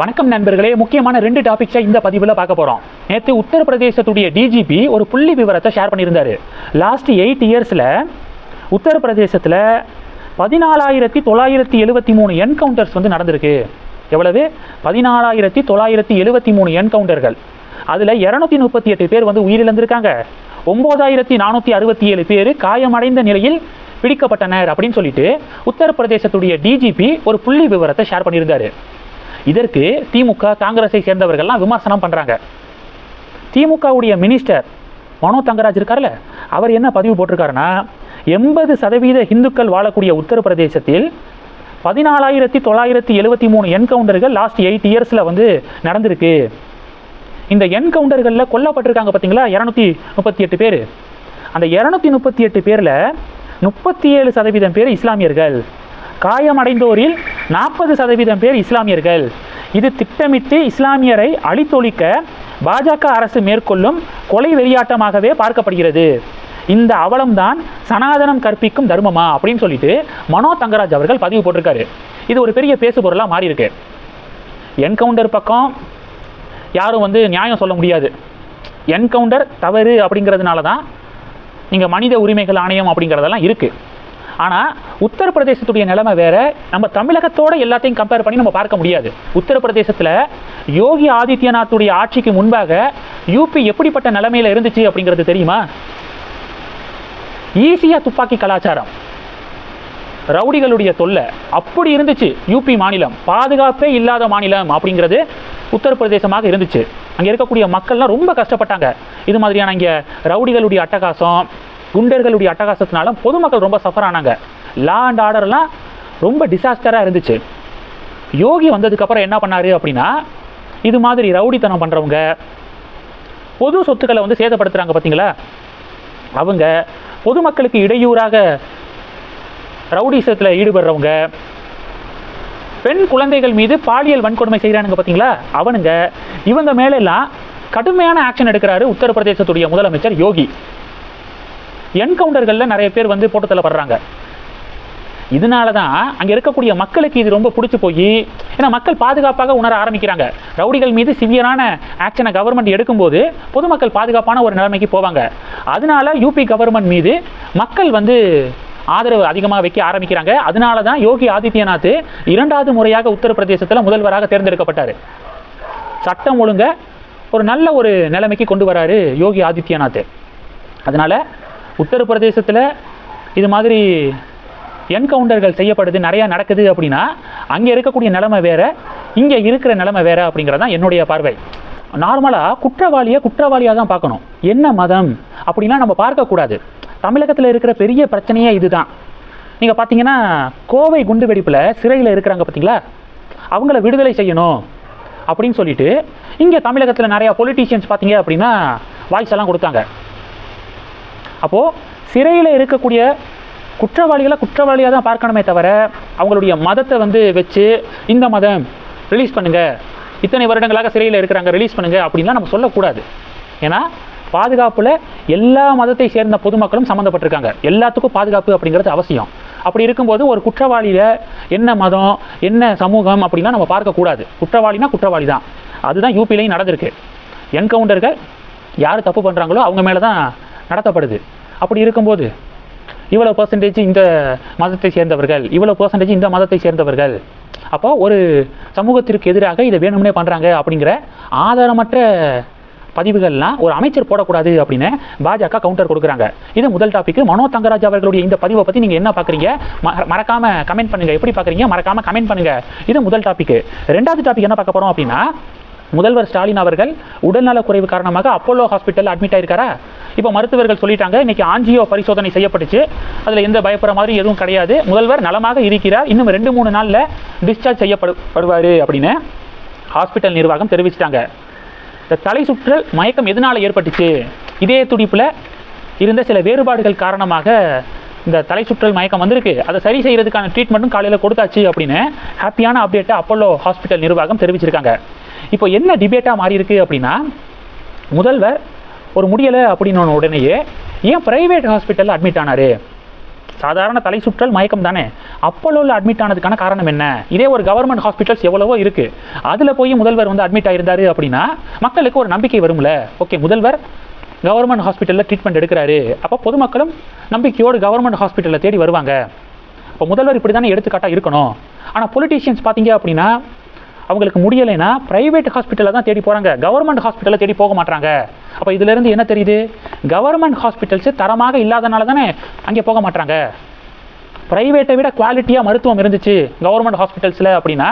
வணக்கம் நண்பர்களே. முக்கியமான ரெண்டு டாபிக்ஸை இந்த பதிவில் பார்க்க போகிறோம் நேற்று உத்தரப்பிரதேசத்துடைய டிஜிபி ஒரு புள்ளி விவரத்தை ஷேர் பண்ணியிருந்தாரு. லாஸ்ட் எயிட் இயர்ஸில் உத்தரப்பிரதேசத்தில் பதினாலாயிரத்தி தொள்ளாயிரத்தி எழுபத்தி மூணு என்கவுண்டர்ஸ் வந்து நடந்திருக்கு. எவ்வளவு? பதினாலாயிரத்தி தொள்ளாயிரத்தி எழுபத்தி மூணு என்கவுண்டர்கள் அதில் இரநூத்தி முப்பத்தி எட்டு பேர் வந்து உயிரிழந்திருக்காங்க. ஒம்பதாயிரத்தி நானூற்றி அறுபத்தி ஏழு பேர் காயமடைந்த நிலையில் பிடிக்கப்பட்டனர் அப்படின்னு சொல்லிட்டு உத்தரப்பிரதேசத்துடைய டிஜிபி ஒரு புள்ளி விவரத்தை ஷேர் பண்ணியிருந்தாரு. இதற்கு திமுக காங்கிரஸை சேர்ந்தவர்கள்லாம் விமர்சனம் பண்ணுறாங்க திமுகவுடைய மினிஸ்டர் மனோ தங்கராஜ் இருக்கார்ல அவர் என்ன பதிவு போட்டிருக்காருன்னா எண்பது சதவீத இந்துக்கள் வாழக்கூடிய உத்தரப்பிரதேசத்தில் பதினாலாயிரத்தி தொள்ளாயிரத்தி எழுபத்தி மூணு என்கவுண்டர்கள் லாஸ்ட் எயிட் இயர்ஸில் வந்து நடந்திருக்கு. இந்த என்கவுண்டர்களில் கொல்லப்பட்டிருக்காங்க பார்த்தீங்களா இரநூத்தி முப்பத்தி எட்டு பேர். அந்த இரநூத்தி முப்பத்தி எட்டு பேரில் முப்பத்தி ஏழு சதவீதம் பேர் இஸ்லாமியர்கள். காயமடைந்தோரில் நாற்பது சதவீதம் பேர் இஸ்லாமியர்கள். இது திட்டமிட்டு இஸ்லாமியரை அழித்தொழிக்க பாஜக அரசு மேற்கொள்ளும் கொலை வெறியாட்டமாகவே பார்க்கப்படுகிறது. இந்த அவலம்தான் சனாதனம் கற்பிக்கும் தர்மமா அப்படின்னு சொல்லிட்டு மனோ தங்கராஜ் அவர்கள் பதிவு போட்டிருக்காரு. இது ஒரு பெரிய பேசு பொருளாக மாறியிருக்கு என்கவுண்டர் பக்கம் யாரும் வந்து நியாயம் சொல்ல முடியாது. என்கவுண்டர் தவறு அப்படிங்கிறதுனால தான் இங்கே மனித உரிமைகள் ஆணையம் அப்படிங்கிறதெல்லாம் இருக்குது ஆனால் உத்தரப்பிரதேசத்துடைய நிலைமை வேறு. நம்ம தமிழகத்தோட எல்லாத்தையும் கம்பேர் பண்ணி நம்ம பார்க்க முடியாது. உத்தரப்பிரதேசத்தில் யோகி ஆதித்யநாத்துடைய ஆட்சிக்கு முன்பாக யூபி எப்படிப்பட்ட நிலைமையில் இருந்துச்சு அப்படிங்கிறது தெரியுமா? ஈஸியாக துப்பாக்கி கலாச்சாரம். ரவுடிகளுடைய தொல்லை. அப்படி இருந்துச்சு யூபி மாநிலம். பாதுகாப்பே இல்லாத மாநிலம் அப்படிங்கிறது உத்தரப்பிரதேசமாக இருந்துச்சு. அங்கே இருக்கக்கூடிய மக்கள்லாம் ரொம்ப கஷ்டப்பட்டாங்க. இது மாதிரியான இங்கே ரவுடிகளுடைய அட்டகாசம் குண்டர்களுடைய அட்டகாசத்தினால பொதுமக்கள் ரொம்ப சஃபர் ஆனாங்க. லா அண்ட் ஆர்டர்லாம் ரொம்ப டிசாஸ்டராக இருந்துச்சு. யோகி வந்ததுக்கப்புறம் என்ன பண்ணாரு அப்படின்னா இது மாதிரி ரவுடித்தனம் பண்ணுறவங்க பொது சொத்துக்களை வந்து சேதப்படுத்துகிறாங்க பார்த்தீங்களா அவங்க பொதுமக்களுக்கு இடையூறாக ரவுடிசத்தில் ஈடுபடுறவங்க பெண் குழந்தைகள் மீது பாலியல் வன்கொடுமை செய்கிறானுங்க பார்த்தீங்களா அவனுங்க இவங்க மேலெல்லாம் கடுமையான ஆக்ஷன் எடுக்கிறாரு உத்தரப்பிரதேசத்துடைய முதலமைச்சர் யோகி. என்கவுண்டர்களில் நிறைய பேர் வந்து போட்டு தள்ளப்படுறாங்க இதனால தான் அங்கே இருக்கக்கூடிய மக்களுக்கு இது ரொம்ப பிடிச்சி போய் ஏன்னா மக்கள் பாதுகாப்பாக உணர ஆரம்பிக்கிறாங்க. ரவுடிகள் மீது சிவியரான ஆக்ஷனை கவர்மெண்ட் எடுக்கும்போது பொதுமக்கள் பாதுகாப்பான ஒரு நிலைமைக்கு போவாங்க. அதனால யூபி கவர்மெண்ட் மீது மக்கள் வந்து ஆதரவு அதிகமாக வைக்க ஆரம்பிக்கிறாங்க. அதனால தான் யோகி ஆதித்யநாத் இரண்டாவது முறையாக உத்தரப்பிரதேசத்தில் முதல்வராக தேர்ந்தெடுக்கப்பட்டார். சட்டம் ஒழுங்க ஒரு நல்ல ஒரு நிலைமைக்கு கொண்டு வராரு யோகி ஆதித்யநாத். அதனால் உத்தரப்பிரதேசத்தில் இது மாதிரி என்கவுண்டர்கள் செய்யப்படுது நிறையா நடக்குது அப்படின்னா அங்கே இருக்கக்கூடிய நிலைமை வேறு இங்கே இருக்கிற நிலைமை வேறு அப்படிங்கிறது தான் என்னுடைய பார்வை. நார்மலாக குற்றவாளியை குற்றவாளியாக தான் பார்க்கணும். என்ன மதம் அப்படின்னா நம்ம பார்க்கக்கூடாது. தமிழகத்தில் இருக்கிற பெரிய பிரச்சனையே இதுதான். நீங்கள் பார்த்தீங்கன்னா கோவை குண்டு வெடிப்பில் சிறையில் இருக்கிறாங்க பார்த்தீங்களா அவங்கள விடுதலை செய்யணும் அப்படின்னு சொல்லிட்டு இங்கே தமிழகத்தில் நிறையா பொலிட்டீஷியன்ஸ் பார்த்தீங்க அப்படின்னா வாய்ஸ் எல்லாம் கொடுத்தாங்க. அப்போது சிறையில் இருக்கக்கூடிய குற்றவாளிகளை குற்றவாளியாக தான் பார்க்கணுமே தவிர அவங்களுடைய மதத்தை வந்து வச்சு இந்த மதம் ரிலீஸ் பண்ணுங்கள் இத்தனை வருடங்களாக சிறையில் இருக்கிறாங்க ரிலீஸ் பண்ணுங்கள் அப்படின்லாம் நம்ம சொல்லக்கூடாது. ஏன்னா பாதுகாப்பில் எல்லா மதத்தை சேர்ந்த பொதுமக்களும் சம்மந்தப்பட்டிருக்காங்க. எல்லாத்துக்கும் பாதுகாப்பு அப்படிங்கிறது அவசியம். அப்படி இருக்கும்போது ஒரு குற்றவாளியில் என்ன மதம் என்ன சமூகம் அப்படிலாம் நம்ம பார்க்கக்கூடாது. குற்றவாளினா குற்றவாளி தான். அதுதான் யூபிலையும் நடந்திருக்கு. என்கவுண்டர்கள் யார் தப்பு பண்ணுறாங்களோ அவங்க மேலே தான் நடத்தப்படுது. அப்படி இருக்கும்போது இவ்வளோ பர்சன்டேஜ் இந்த மதத்தை சேர்ந்தவர்கள் இவ்வளோ பர்சன்டேஜ் இந்த மதத்தை சேர்ந்தவர்கள் அப்போ ஒரு சமூகத்திற்கு எதிராக இதை வேணும்னே பண்ணுறாங்க அப்படிங்கிற ஆதாரமற்ற பதிவுகள்லாம் ஒரு அமைச்சர் போடக்கூடாது அப்படின்னு பாஜக கவுண்டர் கொடுக்குறாங்க. இது முதல் டாபிக் மனோ தங்கராஜ் அவர்களுடைய இந்த பதிவை பற்றி நீங்கள் என்ன பார்க்குறீங்க மறக்காம கமெண்ட் பண்ணுங்கள் எப்படி பார்க்குறீங்க மறக்காம கமெண்ட் பண்ணுங்கள் இது முதல் டாபிக் ரெண்டாவது டாபிக் என்ன பார்க்க போகிறோம் அப்படின்னா முதல்வர் ஸ்டாலின் அவர்கள் உடல்நலக்குறைவு காரணமாக அப்போலோ ஹாஸ்பிட்டல் அட்மிட் ஆயிருக்காரா? இப்போ மருத்துவர்கள் சொல்லிட்டாங்க இன்னைக்கு ஆஞ்சியோ பரிசோதனை செய்யப்பட்டுச்சு. அதில் எந்த பயப்படுற மாதிரி எதுவும் கிடையாது. முதல்வர் நலமாக இருக்கிறார். இன்னும் ரெண்டு மூணு நாளில் டிஸ்சார்ஜ் செய்யப்படுவார் அப்படின்னு ஹாஸ்பிட்டல் நிர்வாகம் தெரிவிச்சிட்டாங்க. இந்த தலை சுற்றல் மயக்கம் எதனால் ஏற்பட்டுச்சு? இதே துடிப்பில் இருந்த சில வேறுபாடுகள் காரணமாக இந்த தலை சுற்றல் மயக்கம் வந்திருக்கு. அதை சரி செய்கிறதுக்கான ட்ரீட்மெண்ட்டும் காலையில் கொடுத்தாச்சு அப்படின்னு ஹாப்பியான அப்டேட்டை அப்போலோ ஹாஸ்பிட்டல் நிர்வாகம் தெரிவிச்சிருக்காங்க. இப்போ என்ன டிபேட்டாக மாறி இருக்கு அப்படின்னா முதல்வர் ஒரு முடியலை அப்படின்னு உடனேயே ஏன் ப்ரைவேட் ஹாஸ்பிட்டலில் அட்மிட் ஆனார்? சாதாரண தலை சுற்றல் மயக்கம் தானே. அப்போலோவில் அட்மிட் ஆனதுக்கான காரணம் என்ன? இதே ஒரு கவர்மெண்ட் ஹாஸ்பிட்டல்ஸ் எவ்வளவோ இருக்குது அதில் போய் முதல்வர் வந்து அட்மிட் ஆகிருந்தாரு அப்படின்னா மக்களுக்கு ஒரு நம்பிக்கை வரும்ல. ஓகே முதல்வர் கவர்மெண்ட் ஹாஸ்பிட்டலில் ட்ரீட்மெண்ட் எடுக்கிறாரு. அப்போ பொதுமக்களும் நம்பிக்கையோடு கவர்மெண்ட் ஹாஸ்பிட்டலில் தேடி வருவாங்க. இப்போ முதல்வர் இப்படி தானே எடுத்துக்காட்டாக இருக்கணும். ஆனால் பொலிட்டீஷியன்ஸ் பார்த்தீங்க அப்படின்னா அவங்களுக்கு முடியலைன்னா ப்ரைவேட் ஹாஸ்பிட்டலில் தான் தேடி போகிறாங்க கவர்மெண்ட் ஹாஸ்பிட்டலில் தேடி போக மாட்டாங்க அப்போ இதுலேருந்து என்ன தெரியுது? கவர்மெண்ட் ஹாஸ்பிட்டல்ஸ் தரமாக இல்லாதனால தானே அங்கே போக மாட்டாங்க ப்ரைவேட்டை விட குவாலிட்டியாக மருத்துவம் இருந்துச்சு கவர்மெண்ட் ஹாஸ்பிட்டல்ஸில் அப்படின்னா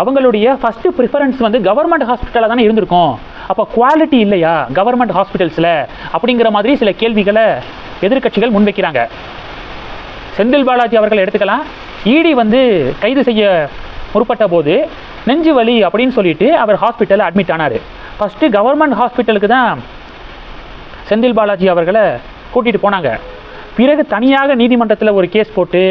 அவங்களுடைய ஃபஸ்ட்டு ப்ரிஃபரன்ஸ் வந்து கவர்மெண்ட் ஹாஸ்பிட்டலில் தானே இருந்திருக்கும். அப்போ குவாலிட்டி இல்லையா கவர்மெண்ட் ஹாஸ்பிட்டல்ஸில் அப்படிங்கிற மாதிரி சில கேள்விகளை எதிர்க்கட்சிகள் முன்வைக்கிறாங்க. செந்தில் பாலாஜி அவர்கள் எடுத்துக்கலாம். இடி வந்து கைது செய்ய முற்பட்ட போது நெஞ்சு வலி அப்படின்னு சொல்லிட்டு அவர் ஹாஸ்பிட்டலில் அட்மிட் ஆனார். ஃபஸ்ட்டு கவர்மெண்ட் ஹாஸ்பிட்டலுக்கு தான் செந்தில் பாலாஜி அவர்களை கூட்டிகிட்டு போனாங்க. பிறகு தனியாக நீதிமன்றத்தில் ஒரு கேஸ் போட்டு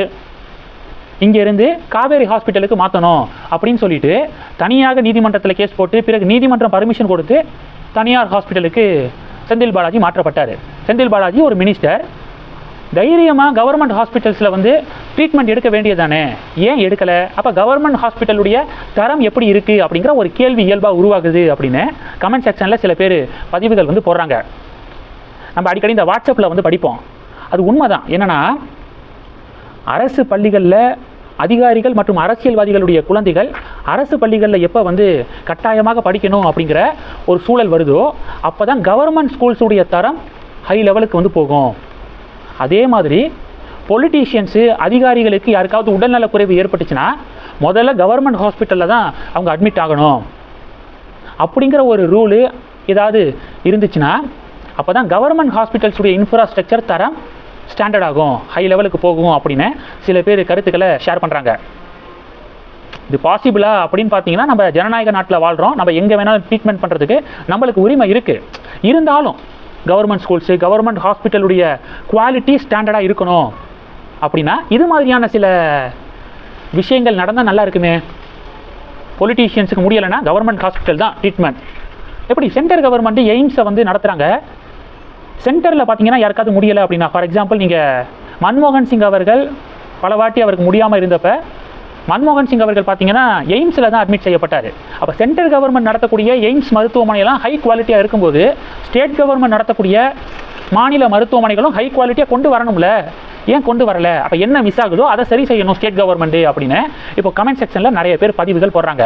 இங்கேருந்து காவேரி ஹாஸ்பிட்டலுக்கு மாற்றணும் அப்படின்னு சொல்லிட்டு தனியாக நீதிமன்றத்தில் கேஸ் போட்டு பிறகு நீதிமன்றம் பர்மிஷன் கொடுத்து தனியார் ஹாஸ்பிட்டலுக்கு செந்தில் பாலாஜி மாற்றப்பட்டார். செந்தில் பாலாஜி ஒரு மினிஸ்டர் தைரியமாக கவர்மெண்ட் ஹாஸ்பிட்டல்ஸில் வந்து ட்ரீட்மெண்ட் எடுக்க வேண்டியதானே ஏன் எடுக்கலை? அப்போ கவர்மெண்ட் ஹாஸ்பிட்டலுடைய தரம் எப்படி இருக்குது அப்படிங்கிற ஒரு கேள்வி இயல்பாக உருவாகுது அப்படின்னு கமெண்ட் செக்ஷனில் சில பேர் பதிவுகள் வந்து போடுறாங்க. நம்ம அடிக்கடி இந்த வாட்ஸ்அப்பில் வந்து படிப்போம். அது உண்மைதான். என்னென்னா அரசு பள்ளிகளில் அதிகாரிகள் மற்றும் அரசியல்வாதிகளுடைய குழந்தைகள் அரசு பள்ளிகளில் எப்போ வந்து கட்டாயமாக படிக்கணும் அப்படிங்கிற ஒரு சூழல் வருதோ அப்போ தான் கவர்மெண்ட் ஸ்கூல்ஸுடைய தரம் ஹை லெவலுக்கு வந்து போகும். அதே மாதிரி பொலிட்டீஷியன்ஸு அதிகாரிகளுக்கு யாருக்காவது உடல்நலக் குறைவு ஏற்பட்டுச்சுன்னா முதல்ல கவர்மெண்ட் ஹாஸ்பிட்டலில் தான் அவங்க அட்மிட் ஆகணும். அப்படிங்கிற ஒரு ரூலு ஏதாவது இருந்துச்சுன்னா அப்போ தான் கவர்மெண்ட் ஹாஸ்பிட்டல்ஸுடைய இன்ஃப்ராஸ்ட்ரக்சர் தரம் ஸ்டாண்டர்ட் ஆகும். ஹை லெவலுக்கு போகும் அப்படின்னு சில பேர் கருத்துக்களை ஷேர் பண்ணுறாங்க இது பாசிபிளா அப்படின்னு பார்த்தீங்கன்னா நம்ம ஜனநாயக நாட்டில் வாழ்கிறோம் நம்ம எங்கே வேணாலும் ட்ரீட்மெண்ட் பண்ணுறதுக்கு நம்மளுக்கு உரிமை இருக்குது இருந்தாலும் கவர்மெண்ட் ஸ்கூல்ஸு கவர்மெண்ட் ஹாஸ்பிட்டலுடைய குவாலிட்டி ஸ்டாண்டர்டாக இருக்கணும். அப்படின்னா இது மாதிரியான சில விஷயங்கள் நடந்தால் நல்லா இருக்குமே. பொலிட்டீஷியன்ஸுக்கு முடியலைன்னா கவர்மெண்ட் ஹாஸ்பிட்டல் தான் ட்ரீட்மெண்ட் எப்படி? சென்டர் கவர்மெண்ட் எய்ம்ஸை வந்து நடத்துகிறாங்க சென்டரில் பார்த்தீங்கன்னா யாருக்காவது முடியலை அப்படின்னா ஃபார் எக்ஸாம்பிள் நீங்கள் மன்மோகன் சிங் அவர்கள் பல வாட்டி அவருக்கு முடியாமல் இருந்தப்போ மன்மோகன் சிங் அவர்கள் பார்த்தீங்கன்னா எய்ம்ஸில் தான் அட்மிட் செய்யப்பட்டார். அப்போ சென்ட்ரல் கவர்மெண்ட் நடத்தக்கூடிய எய்ம்ஸ் மருத்துவமனையெல்லாம் ஹை குவாலிட்டியாக இருக்கும்போது ஸ்டேட் கவர்மெண்ட் நடத்தக்கூடிய மாநில மருத்துவமனைகளும் ஹை குவாலிட்டியாக கொண்டு வரணும்ல? ஏன் கொண்டு வரல? அப்போ என்ன மிஸ் ஆகுதோ அதை சரி செய்யணும் ஸ்டேட் கவர்மெண்ட்டு அப்படின்னு. இப்போ கமெண்ட் செக்ஷனில் நிறைய பேர் பதிவுகள் போடுறாங்க.